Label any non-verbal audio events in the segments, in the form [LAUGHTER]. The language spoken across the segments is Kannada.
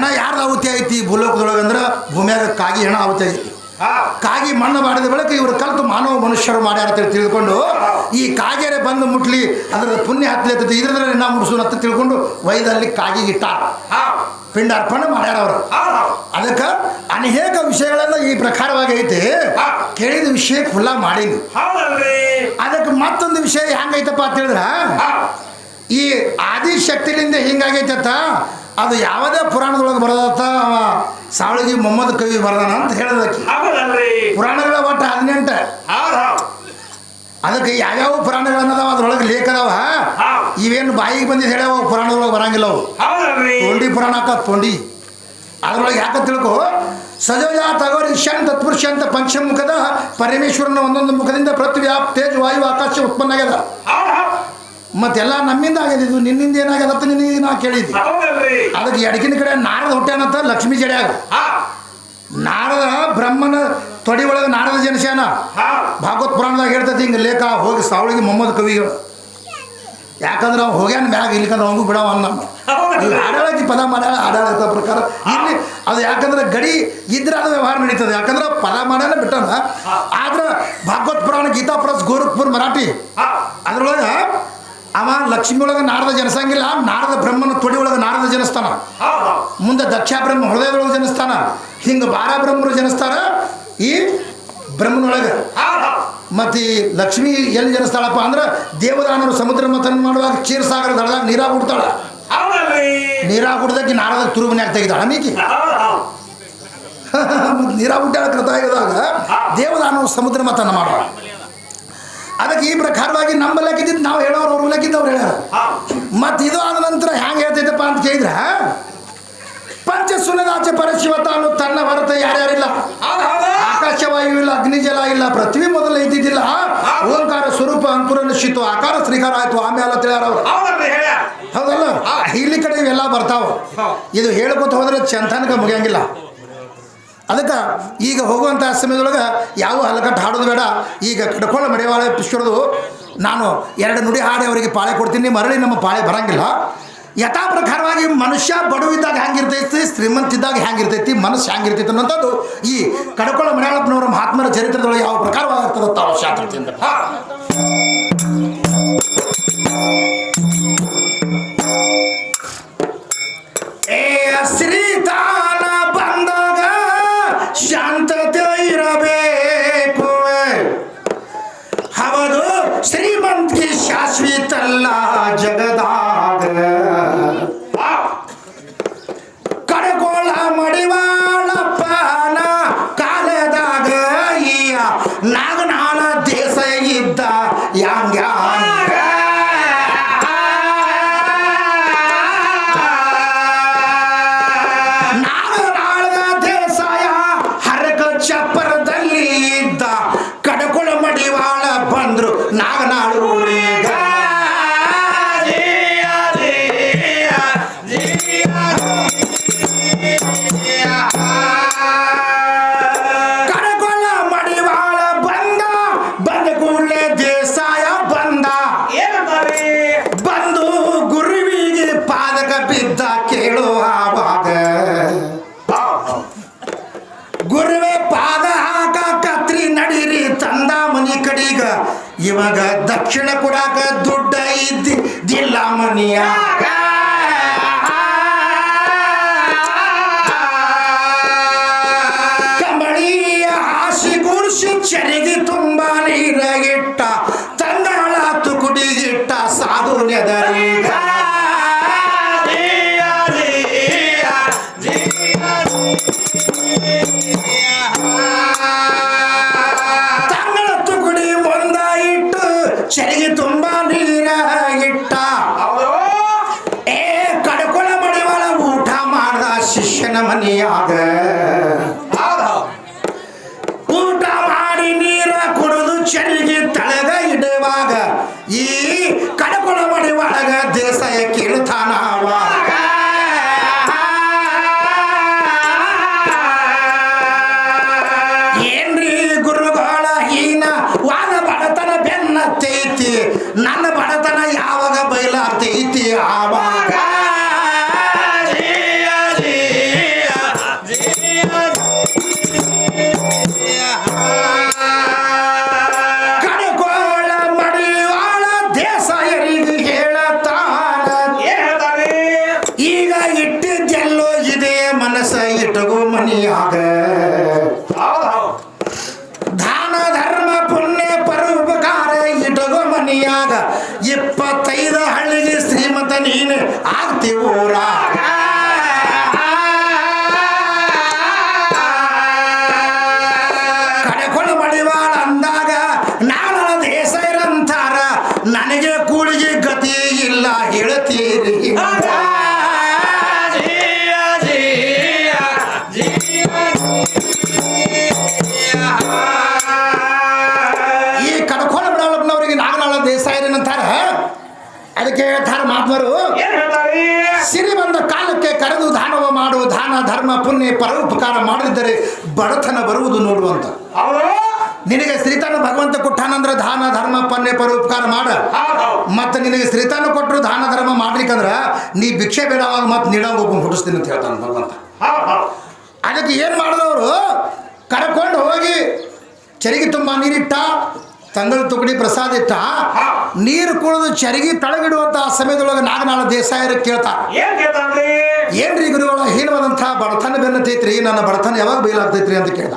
ಹೆಣ ಯಾರ್ದು ಆಹುತಿ ಐತಿ? ಭೂಲೋಕದೊಳಗೆ ಅಂದ್ರೆ ಭೂಮಿಯಾಗ ಕಾಗಿ ಹೆಣ ಆಹುತಿ ಐತಿ. ಕಾಗಿ ಮಣ್ಣು ಮಾಡಿದ ಬಳಿಕ ಇವರು ಕಲಿತು ಮಾನವ ಮನುಷ್ಯರು ಮಾಡ್ಯಾರ ಅಂತೇಳಿ ತಿಳ್ಕೊಂಡು ಈ ಕಾಗೆರೆ ಬಂದು ಮುಟ್ಲಿ ಅದರ ಪುಣ್ಯ ಹತ್ತಲಿ ಅಂತೈತಿ ಇದ್ರದ್ರೆ ನಾ ಮುಡಿಸು ಅಂತ ತಿಳ್ಕೊಂಡು ವೈದಲ್ಲಿ ಕಾಗಿ ಇಟ್ಟಾರ. ಹಾ. ಪಿಂಡಾರ್ಪಣೆ ಮಾಡ್ಯಾರ ಅವರು. ಅದಕ್ಕೆ ಅನೇಕ ವಿಷಯಗಳೆಲ್ಲ ಈ ಪ್ರಕಾರವಾಗಿ ಐತಿ. ಕೇಳಿದ ವಿಷಯ ಖುಲ್ಲಾ ಮಾಡಿದ್ವಿ ಅದಕ್ಕೆ ಮತ್ತೊಂದು ವಿಷಯ ಹೆಂಗೈತಪ್ಪ ಅಂತ ಹೇಳಿದ್ರ ಈ ಆದಿಶಕ್ತಿಲಿಂದ ಹಿಂಗಾಗೈತೆ ಅಂತ ಅದು ಯಾವುದೇ ಪುರಾಣದೊಳಗೆ ಬರೋದತ್ತ ಅವ ಸಾವಳಗಿ ಮೊಹಮ್ಮದ್ ಕವಿ ಬರದಾನ ಅಂತ ಹೇಳಿದಕ್ಕೆ. ಪುರಾಣಗಳ ಒಟ್ಟು ಹದಿನೆಂಟು. ಹೌದ್ ಹೌದ್. ಅದಕ್ಕೆ ಯಾವ್ಯಾವ ಪುರಾಣಗಳನ್ನದಾವ ಅದ್ರೊಳಗೆ ಲೇಖ ಅದಾವ? ಇವೇನು ಬಾಯಿಗೆ ಬಂದಿದ್ದು ಹೇಳ್ಯಾವ ಪುರಾಣದೊಳಗೆ ಬರಂಗಿಲ್ಲ ಅವು. ತೊಂಡಿ ಪುರಾಣ ಹಾಕ ತೊಂಡಿ. ಅದ್ರೊಳಗೆ ಯಾಕೆ ತಿಳ್ಕೊ? ಸಜೋಜ ತಗೋರಿ ಈಶಾನ್ ತತ್ಪುರುಷ ಅಂತ ಪಂಚಮುಖದ ಪರಮೇಶ್ವರನ ಒಂದೊಂದು ಮುಖದಿಂದ ಪೃಥ್ವಿ ತೇಜ್ ವಾಯು ಆಕಾಶ ಉತ್ಪನ್ನ ಆಗ್ಯದ. ಮತ್ತೆಲ್ಲ ನಮ್ಮಿಂದ ಆಗ್ಯದ ಇದು? ನಿನ್ನಿಂದ ಏನಾಗ್ಯದ ಅಂತ ನಿನಗೆ ನಾ ಕೇಳಿದ್ವಿ ಅದಕ್ಕೆ ಎಡಕಿನ ಕಡೆ ನಾರದ ಹುಟ್ಟ್ಯಾನಂತ ಲಕ್ಷ್ಮೀ ಜಡೆ ಆಗ ನಾರದ ಬ್ರಹ್ಮನ ತೊಡಿ ಒಳಗೆ ನಾರದ ಜನಶಾನ ಭಾಗವತ್ ಪುರಾಣದಾಗ ಹೇಳ್ತೈತಿ ಹಿಂಗೆ ಲೇಖ ಹೋಗಿ ಸಾವಳಿಗೆ ಮೊಹಮ್ಮದ್ ಕವಿಗಳು ಯಾಕಂದ್ರೆ ಅವ್ನು ಹೋಗ್ಯಾನ ಮ್ಯಾಗ ಇಲ್ಲಿಕಂದ್ರೆ ಅವಂಗೂ ಬಿಡವ ನಮ್ಮ. ಆಡಳಿತ ಆಡಾಳಕ್ಕೆ ಪದ ಮಾಡ್ಯಾಳ ಆಡಳಿತ ಪ್ರಕಾರ. ಇಲ್ಲಿ ಅದು ಯಾಕಂದ್ರೆ ಗಡಿ ಇದ್ರೆ ಅದು ವ್ಯವಹಾರ ನಡೀತದೆ. ಯಾಕಂದ್ರೆ ಪದ ಮಾಡ್ಯಾನ ಬಿಟ್ಟನ. ಆದ್ರೆ ಭಾಗವತ್ ಪುರಾಣ ಗೀತಾ ಪ್ರಸ್ ಗೋರಖ್ಪುರ್ ಮರಾಠಿ. ಅದ್ರೊಳಗೆ ಅವ ಲಕ್ಷ್ಮಿ ಒಳಗೆ ನಾರದ ಜನಸಂಗಿಲ್ಲ, ನಾರದ ಬ್ರಹ್ಮನ ತೊಡಿ ಒಳಗೆ ನಾರದ ಜನಿಸ್ತಾನ. ಮುಂದೆ ದಕ್ಷ ಬ್ರಹ್ಮ ಹೃದಯದೊಳಗೆ ಜನಿಸ್ತಾನ, ಹಿಂಗೆ ಬಾರ ಬ್ರಹ್ಮರು ಜನಿಸ್ತಾರ, ಈ ಬ್ರಹ್ಮನೊಳಗೆ. ಮತ್ತು ಲಕ್ಷ್ಮಿ ಎಲ್ಲಿ ಜನಿಸ್ತಾಳಪ್ಪ ಅಂದ್ರೆ ದೇವದಾನರು ಸಮುದ್ರ ಮಥನ ಮಾಡುವಾಗ ಕ್ಷೀರಸಾಗರ ದಳದಾಗ ನೀರಾಗ ಹುಡ್ತಾಳ ನೀರಾಗ ಹುಡ್ದಕ್ಕೆ ನಾರದ ತುರುಮನ್ಯಾಗ ತೆಗಿತಾಳ ಮೀಕಿ [LAUGHS] ಮತ್ತು ನೀರಾಗ ಹುಟ್ಟಾಳ ದೇವದಾನವರು ಸಮುದ್ರ ಮಥನ ಮಾಡುವ ಅದಕ್ಕೆ ಈ ಪ್ರಕಾರವಾಗಿ ನಂಬಲಕ್ಕಿದ್ದು ನಾವು ಹೇಳೋರು ಅವ್ರ ಲೆಕ್ಕಿದ್ದವ್ರು ಹೇಳ್ಯಾರ. ಹೌದ್ ಮತ್ತು ಇದು ಆದ ನಂತರ ಹ್ಯಾಂಗೆ ಹೇಳ್ತೈತಪ್ಪ ಅಂತ ಕೇಳಿದ್ರೆ ಪಂಚ ಸುನದಾಚೆ ಪರಶಿವ ತಾನು ತನ್ನ ಹೊರತ ಯಾರ್ಯಾರಿಲ್ಲ. ಆಕಾಶವಾಯು ಇಲ್ಲ ಅಗ್ನಿಜಲ ಇಲ್ಲ ಪೃಥ್ವಿ ಮೊದಲು ಇದ್ದಿದ್ದಿಲ್ಲ. ಓಂಕಾರ ಸ್ವರೂಪ ಅಂಕುರ ನಿಶ್ಚಿತು ಆಕಾರ ಶ್ರೀಕಾರ ಆಯ್ತು ಆಮೇಲೆ ತಿಳಿಯಾರ ಅವ್ರು. ಹೌದಲ್ಲ? ಇಲ್ಲಿ ಕಡೆ ಇವೆಲ್ಲ ಬರ್ತಾವ. ಇದು ಹೇಳ್ಕೊತ ಹೋದ್ರೆ ಚಂತನಕ ಮುಗಿಯಂಗಿಲ್ಲ. ಅದಕ್ಕೆ ಈಗ ಹೋಗುವಂಥ ಸಮಯದೊಳಗೆ ಯಾವ ಹಲಕಟ್ಟು ಹಾಡೋದು ಬೇಡ. ಈಗ ಕಡ್ಕೊಳ್ಳ ಮಡಿವಾಳ ಪುಷ್ಕರದು ನಾನು ಎರಡು ನುಡಿ ಹಾಡಿ ಅವರಿಗೆ ಪಾಳೆ ಕೊಡ್ತೀನಿ, ಮರಳಿ ನಮ್ಮ ಪಾಳೆ ಬರಂಗಿಲ್ಲ. ಯಥಾ ಪ್ರಕಾರವಾಗಿ ಮನುಷ್ಯ ಬಡವಿದ್ದಾಗ ಹ್ಯಾಂಗಿರ್ತೈತಿ, ಶ್ರೀಮಂತಿದ್ದಾಗ ಹ್ಯಾಂಗಿರ್ತೈತಿ, ಮನಸ್ಸು ಹ್ಯಾಂಗಿರ್ತೈತಿ ಅನ್ನೋಂಥದ್ದು ಈ ಕಡಕೋಳ ಮಡಿವಾಳಪ್ಪನವರ ಮಹಾತ್ಮರ ಚರಿತ್ರದೊಳಗೆ ಯಾವ ಪ್ರಕಾರವಾಗಿರ್ತದೆ ತಾವು ಇವಾಗ ದಕ್ಷಿಣ ಕೊಡಾಕ ದುಡ್ಡ ಇದ್ದಿಲ್ಲ ಮನಿಯಾಗ ಮನಿಯಾಗ ಹೌದು ಹೌದು ದಾನ ಧರ್ಮ ಪುಣ್ಯ ಪರೋಪಕಾರ ಇಟ್ಟಗೋ ಮನಿಯಾಗ ಇಪ್ಪತ್ತೈದು ಹಳ್ಳಿಗೆ ಶ್ರೀಮಂತ ನೀನು ಆಗ್ತಿ ಅದಕ್ಕೆ ಹೇಳ್ತಾರೆ ಹೇಳ್ತಾರಿ? ಸಿರಿ ಬಂದ ಕಾಲಕ್ಕೆ ಕರೆದು ದಾನವ ಮಾಡು ದಾನ ಧರ್ಮ ಪುಣ್ಯ ಪರೋಪಕಾರ ಮಾಡದಿದ್ದರೆ ಬಡತನ ಬರುವುದು ನೋಡುವಂತ ನಿನಗೆ ಶ್ರೀತಾನ ಭಗವಂತ ಕೊಟ್ಟಾನಂದ್ರೆ ದಾನ ಧರ್ಮ ಪುಣ್ಯ ಪರೋಪಕಾರ ಮಾಡ. ಮತ್ತೆ ನಿನಗೆ ಶ್ರೀತಾನ ಕೊಟ್ಟರು ದಾನ ಧರ್ಮ ಮಾಡ್ಲಿಕ್ಕಂದ್ರ ನೀ ಭಿಕ್ಷೆ ಬೇಡವಾಗ ಮತ್ತೆ ನೀಡಂಗ ಒಬ್ಬ ಹುಟ್ಟಿಸ್ತೀನಿ ಅಂತ ಹೇಳ್ತಾನೆ ಭಗವಂತ. ಅದಕ್ಕೆ ಏನು ಮಾಡಿದವರು? ಕರ್ಕೊಂಡು ಹೋಗಿ ಚರಿಗೆ ತುಂಬ ನೀರಿಟ್ಟ ತಂಗಳು ತುಕಡಿ ಪ್ರಸಾದ ಇಟ್ಟ ನೀರು ಕುಡಿದು ಚರಿಗೆ ತಳಗಿಡುವಂಥ ಸಮಯದೊಳಗೆ ನಾಗನಾಳ ದೇಸಾಯರು ಕೇಳ್ತಾರೆ ಏನ್ರಿ ಗುರುಗಳ ಹೀನವಾದಂತಹ ಬಡತನ ಬೆನ್ನತೈತ್ರಿ ನನ್ನ ಬಡತನ ಯಾವಾಗ ಬೈಲಾಗ್ತೈತ್ರಿ ಅಂತ ಕೇಳ್ದ.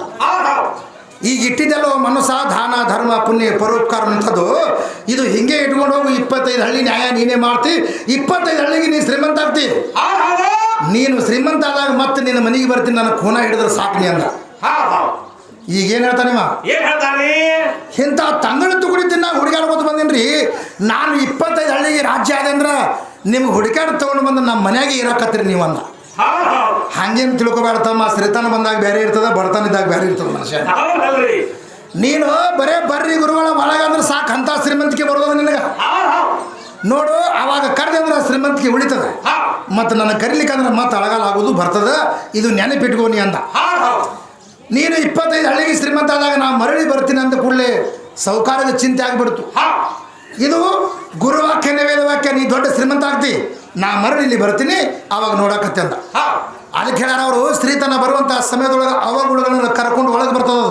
ಈಗ ಇಟ್ಟಿದ್ದೆಲ್ಲ ಮನಸ್ಸ ದಾನ ಧರ್ಮ ಪುಣ್ಯ ಪರೋಪಕಾರ ಅಂಥದ್ದು ಇದು ಹಿಂಗೆ ಇಟ್ಕೊಂಡು ಹೋಗು ಇಪ್ಪತ್ತೈದು ಹಳ್ಳಿ ನ್ಯಾಯ ನೀನೇ ಮಾಡ್ತಿ ಇಪ್ಪತ್ತೈದು ಹಳ್ಳಿಗೆ ನೀನು ಶ್ರೀಮಂತ ಆಗ್ತಿ. ನೀನು ಶ್ರೀಮಂತ ಆದಾಗ ಮತ್ತೆ ನಿನ್ನ ಮನೆಗೆ ಬರ್ತೀನಿ ನನ್ನ ಖೂನ ಹಿಡಿದ್ರೆ ಸಾಕು ನೀ ಅಂದ. ಹೌದು ಹೇಳ್ತಾನೆ ಈಗ ಏನು ಹೇಳ್ತಾನೆ ಇಂಥ ತಂಗಳು ತುಗುಡಿ ತಿನ್ನ ಹುಡುಗಾಡ್ಕೊತ ಬಂದೇನ್ರಿ. ನಾನು ಇಪ್ಪತ್ತೈದು ಹಳ್ಳಿಗೆ ರಾಜ್ಯ ಆದೆ ಅಂದ್ರೆ ನಿಮ್ಗೆ ಹುಡುಗಾರ ತೊಗೊಂಡು ಬಂದು ನಮ್ಮ ಮನೆಯಾಗೆ ಇರಕತ್ತೀರಿ ನೀವು ಅಂದ ಹೌದು ಹೌದು. ಹಂಗೇನು ತಿಳ್ಕೊಬೇಡ ತಮ್ಮ ಶ್ರೀತನ ಬಂದಾಗ ಬೇರೆ ಇರ್ತದ ಬಡತನ ಇದ್ದಾಗ ಬೇರೆ ಇರ್ತದ ಮನುಷ್ಯ. ನೀನು ಬರೇ ಬರ್ರಿ ಗುರುಗಳ ಒಳಗಂದ್ರೆ ಸಾಕು ಅಂತ ಶ್ರೀಮಂತಿಕೆ ಬರೋದು ನಿನಗೆ? ನೋಡು ಅವಾಗ ಕರೆದ ಅಂದ್ರೆ ಶ್ರೀಮಂತಿಕೆ ಉಳಿತದೆ. ಮತ್ತು ನನ್ನ ಕರಿಲಿಕ್ಕೆ ಅಂದ್ರೆ ಮತ್ತೆ ಅಳಗಾಲ ಆಗೋದು ಬರ್ತದೆ. ಇದು ನೆನಪಿಟ್ಕೋ ನೀ ಅಂದ. ನೀನು ಇಪ್ಪತ್ತೈದು ಹಳ್ಳಿಗೆ ಶ್ರೀಮಂತ ಆದಾಗ ನಾ ಮರಳಿ ಬರ್ತೀನಿ ಅಂದ ಕೂಡಲೇ ಸೌಕಾರದ ಚಿಂತೆ ಆಗಿಬಿಡ್ತು. ಹಾ ಇದು ಗುರುವಾಕ್ಯ ವೇದವಾಕ್ಯ ನೀ ದೊಡ್ಡ ಶ್ರೀಮಂತ ಆಗ್ತಿ ನಾ ಮರಳಿ ಇಲ್ಲಿ ಬರ್ತೀನಿ ಅವಾಗ ನೋಡಕತ್ತೆ ಅಂತ. ಹಾ ಅದಕ್ಕೆ ಹೇಳಾರ ಅವರು ಸ್ತ್ರೀತನ ಬರುವಂಥ ಸಮಯದೊಳಗೆ ಅವಗುಳಗಳನ್ನು ಕರ್ಕೊಂಡು ಒಳಗೆ ಬರ್ತದ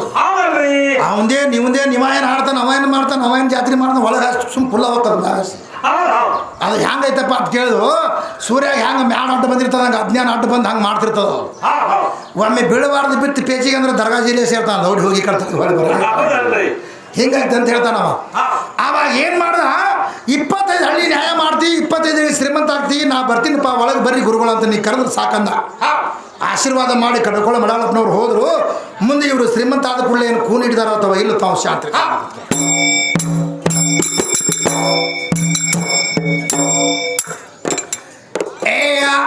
ಅವಂದೇ ನೀವಂದೇ ನಿವ ಏನು ಹಾಡ್ತಾನೆ ಅವ ಏನು ಮಾಡ್ತಾನೆ ಅವ ಏನು ಜಾತ್ರೆ ಮಾಡ್ತಾನೆ ಒಳಗೆ ಸುಮ್ ಫುಲ್ ಹೌದು. ಅದು ಹೆಂಗೈತಪ್ಪ ಅಂತ ಕೇಳಿದ್ರು ಸೂರ್ಯ ಹೆಂಗೆ ಮ್ಯಾಣ ಅಡ್ಡ ಬಂದಿರ್ತದ ಹಂಗೆ ಅಜ್ಞಾನ ಅಡ್ಡ ಬಂದು ಹಂಗೆ ಮಾಡ್ತಿರ್ತದ. ಒಮ್ಮೆ ಬೀಳಬಾರ್ದು ಬಿತ್ತು ಪೇಚಿಗೆ ಅಂದ್ರೆ ದರ್ಗಾ ಜಿಲ್ಲೆ ಸೇರ್ತಾನೆ ನೋಡಿ ಹೋಗಿ ಕಟ್ತಾನೆ ಹಿಂಗಾಯ್ತು ಅಂತ ಹೇಳ್ತಾನ ಅವಾಗ ಏನು ಮಾಡ್ದ? ಇಪ್ಪತ್ತೈದು ಹಳ್ಳಿ ನ್ಯಾಯ ಮಾಡ್ತಿ ಇಪ್ಪತ್ತೈದು ಹಳ್ಳಿ ಶ್ರೀಮಂತ ಆಗ್ತಿ ನಾ ಬರ್ತೀನಪ್ಪ ಒಳಗೆ ಬರ್ರಿ ಗುರುಗಳು ಅಂತ ನೀ ಕರೆದ್ರೆ ಸಾಕಂದ. ಆಶೀರ್ವಾದ ಮಾಡಿ ಕಡ್ಕೊಳ್ಳ ಮಡಾಳಪ್ಪನವ್ರು ಹೋದ್ರು. ಮುಂದೆ ಇವರು ಶ್ರೀಮಂತ ಆದ ಕೂಡಲೇ ಏನು ಕೂನ್ ಹಿಡಿದಾರೋ ಅಥವಾ ಇಲ್ಲ ತಾವು ಶಾಂತಿ ಏ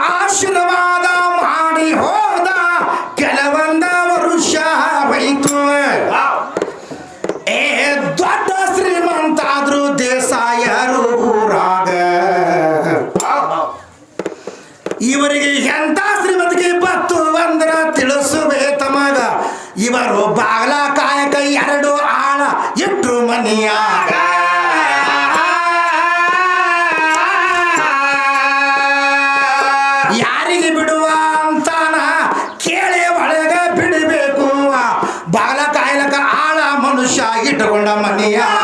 ಆಶೀರ್ವಾದ ಮಾಡಿ ಹೋದ ಕೆಲವೊಂದ ವರುಷ ಹೌದು ಏ, ದೊಡ್ಡ ಶ್ರೀಮಂತ ಆದ್ರು ದೇಸಾಯರು ಊರಾಗ. ಇವರಿಗೆ ಎಂತ ಶ್ರೀಮಂತಿಗೆ ಬತ್ತು ಅಂದ್ರ ತಿಳಿಸುವೆ ತಮಗ. ಇವರು ಬಾಗ್ಲ ಕಾಯಕ ಎರಡು ಆಳ ಇಟ್ರು ಮನಿಯಾಗ. ಇಟ್ಟುಕೊಂಡ ಮನಿಯಾಗ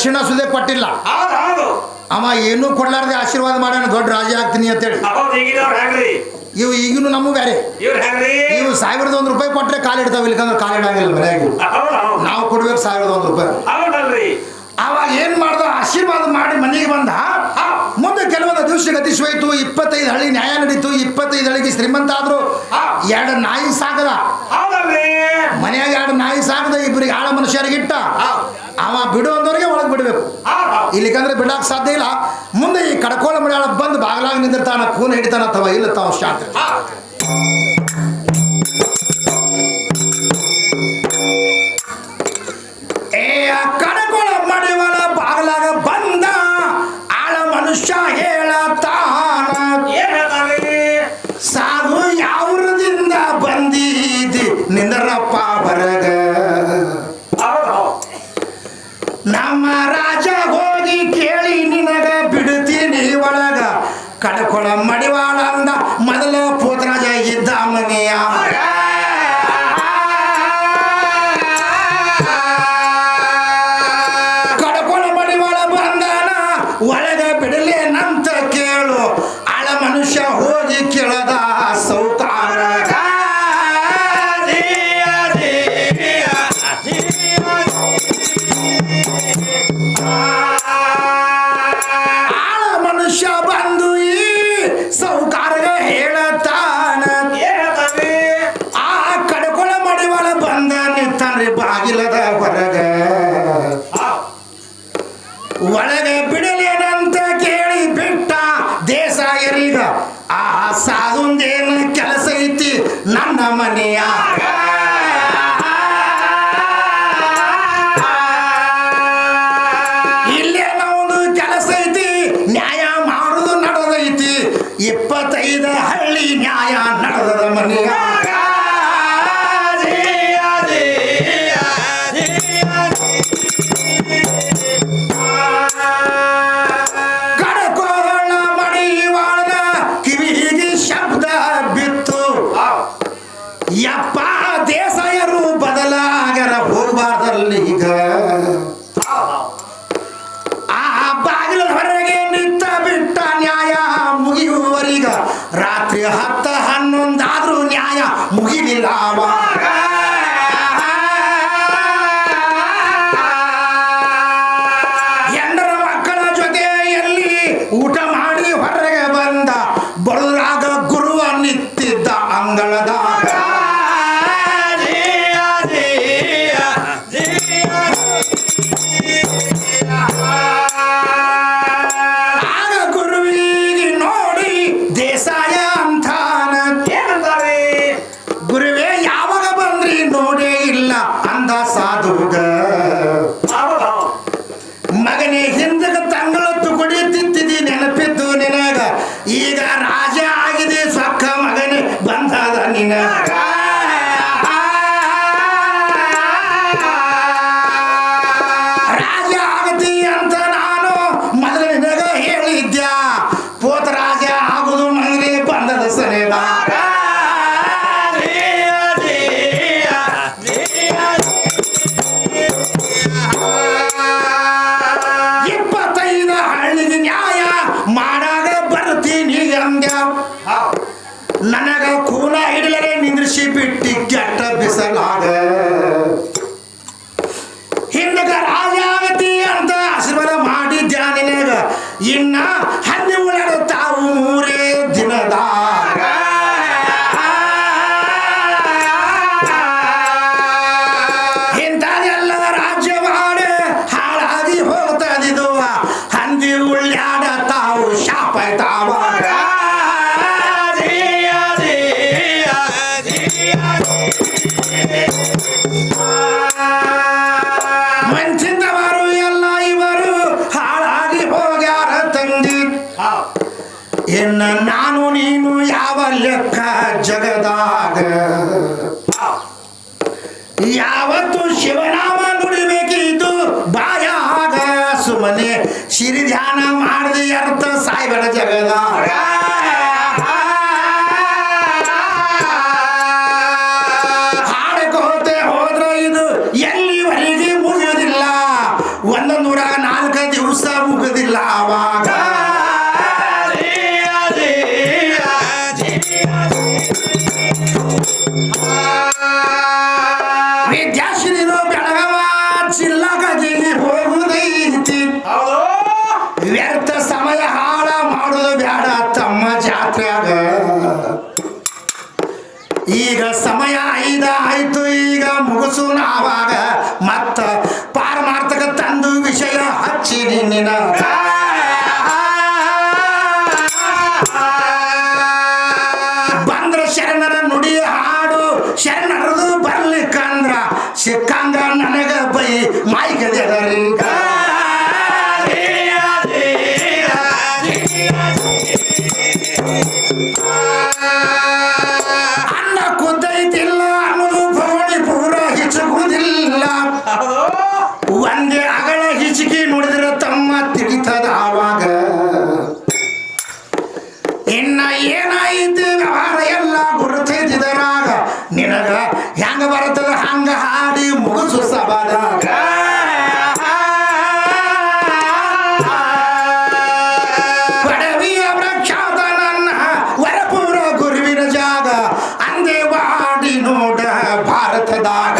ದಕ್ಷಿಣ ಸುದೇ ಕೊಟ್ಟಿಲ್ಲ. ಅವ ಏನು ಕೊಡ್ಲಾರ್ದೆ ಆಶೀರ್ವಾದ ಮಾಡೋಣ ದೊಡ್ಡ ರಾಜ ಆಗ್ತೀನಿ ಅಂತೇಳಿ. ಇವು ಈಗಿನೂ ನಮಗೂ ಬೇರೆ ಇವು ಸಾವಿರದ ಒಂದು ರೂಪಾಯಿ ಕೊಟ್ರೆ ಕಾಲಿಡ್ತಾವ ಕಾಲು ಕಾಲಿಡಂಗಿಲ್ಲ ಮನೆಯಾಗಿ. ನಾವು ಕೊಡ್ಬೇಕು ಸಾವಿರದ ಒಂದು ರೂಪಾಯಿ. ಅವಾಗ ಏನ್ ಮಾಡ್ದ? ಆಶೀರ್ವಾದ ಮಾಡಿ ಮನೆಗೆ ಬಂದ. ಮುಂದೆ ಕೆಲವೊಂದು ದಿವಸ ಗತಿಸೋಯ್ತು ಇಪ್ಪತ್ತೈದು ಹಳ್ಳಿ ನ್ಯಾಯ ನಡೀತು. ಇಪ್ಪತ್ತೈದು ಹಳ್ಳಿಗೆ ಶ್ರೀಮಂತ ಆದ್ರು ಎರಡು ನಾಯಿ ಸಾಗದ. ಮನೆಯಾಗ ಎರಡು ನಾಯಿ ಸಾಗದ ಇಬ್ಬರಿಗೆ ಆಳ ಮನುಷ್ಯರಿಗೆ ಇಟ್ಟ ಅವ ಬಿಡು ಅಂದವ್ರಿಗೆ ಒಳಗೆ ಬಿಡಬೇಕು. ಇಲ್ಲಿಕಂದ್ರೆ ಬಿಡಕ್ಕೆ ಸಾಧ್ಯ ಇಲ್ಲ. ಮುಂದೆ ಈ ಕಡಕೋಳ ಮಳೆಯಾಳ ಬಂದು ಬಾಗ್ಲಾಗ ನಿಂದಿರ್ತಾನ ಕೂನ್ ಹಿಡಿತಾನ ಅಥವಾ ಇಲ್ಲ ತಾವು ಶಾಂತ. গিয়া ಇನ್ನ ಹನ್ನೆರಡು ತಾವು ದಿನದ. ಹಾಳಾದಿ ಹೋಗ್ತಾ ರಾಜ್ಯ ಹಂದಿ ಉಳ್ಳಾಡ ತಾವು ಶಾಪ ತಾವ Nara. ಈಗ ಸಮಯ ಐದ ಆಯ್ತು ಈಗ ಮುಗಿಸು ಆವಾಗ ಮತ್ತ ಪಾರ ತಂದು ವಿಷಯ ಹಚ್ಚಿ ನಿನ್ನ cara até da.